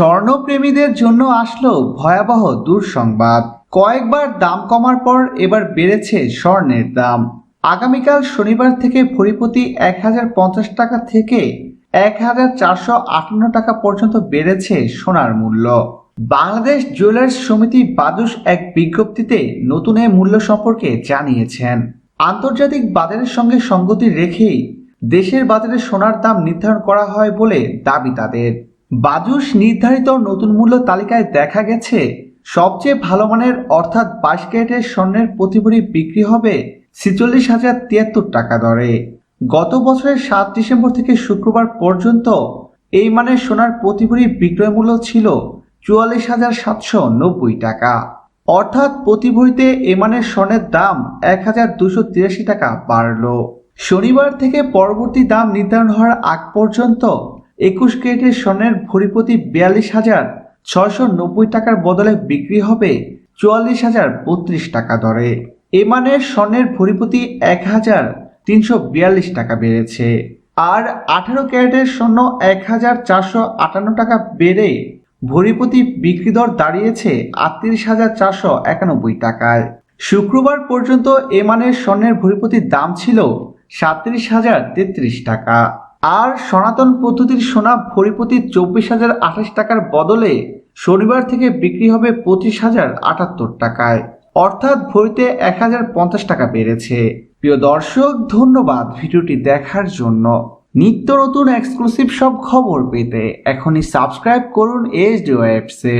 স্বর্ণপ্রেমীদের জন্য আসলো ভয়াবহ দুঃসংবাদ। কয়েকবার দাম কমার পর এবার বেড়েছে স্বর্ণের দাম। আগামীকাল শনিবার থেকে ভরিপতি এক হাজার পঞ্চাশ টাকা থেকে এক হাজার চারশো আটান্ন টাকা পর্যন্ত বেড়েছে সোনার মূল্য। বাংলাদেশ জুয়েলার্স সমিতি বাদুস এক বিজ্ঞপ্তিতে নতুন এ মূল্য সম্পর্কে জানিয়েছেন। আন্তর্জাতিক বাজারের সঙ্গে সঙ্গতি রেখেই দেশের বাজারে সোনার দাম নির্ধারণ করা হয় বলে দাবি তাদের। বাজুস নির্ধারিত নতুন মূল্য তালিকায় দেখা গেছে। সবচেয়ে ভালো মানের অর্থাৎ বাইশ ক্যারেটের স্বর্ণের প্রতি ভরি বিক্রি হবে ছেচল্লিশ হাজার তিয়াত্তর টাকা দরে। গত বছরের সাত ডিসেম্বর থেকে শুক্রবার পর্যন্ত এই মানের সোনার প্রতি ভরি বিক্রয় মূল্য ছিল চুয়াল্লিশ হাজার সাতশো নব্বই টাকা। অর্থাৎ প্রতি ভরিতে এ মানের স্বর্ণের দাম এক হাজার দুশো তিরাশি টাকা বাড়ল। শনিবার থেকে পরবর্তী দাম নির্ধারণ হওয়ার আগ পর্যন্ত একুশ ক্যারেটের স্বর্ণের ভরিপতি বিয়াল্লিশ হাজার ছয়শো নব্বই টাকার বদলে বিক্রি হবে চুয়াল্লিশ হাজার বত্রিশ টাকা দরে। এ মানের স্বর্ণের ভরিপতি এক হাজার তিনশো বিয়াল্লিশ টাকা বেড়েছে। আর আঠারো ক্যারেটের স্বর্ণ এক হাজার চারশো আটান্ন টাকা বেড়ে ভরিপতি বিক্রি দর দাঁড়িয়েছে আটত্রিশ হাজার চারশো একানব্বই টাকায়। শুক্রবার পর্যন্ত এ মানের স্বর্ণের ভরিপতির দাম ছিল সাতত্রিশ হাজার তেত্রিশ টাকা। আর সনাতন পদ্ধতির সোনা ভরিপতি চব্বিশ হাজার আঠাশ টাকার বদলে শনিবার থেকে বিক্রি হবে পঁচিশ হাজার আটাত্তর টাকায়। অর্থাৎ ভরিতে এক হাজার পঞ্চাশ টাকা বেড়েছে। প্রিয় দর্শক, ধন্যবাদ ভিডিওটি দেখার জন্য। নিত্য নতুন এক্সক্লুসিভ সব খবর পেতে এখনই সাবস্ক্রাইব করুন এইচ ডি ওয়েবসে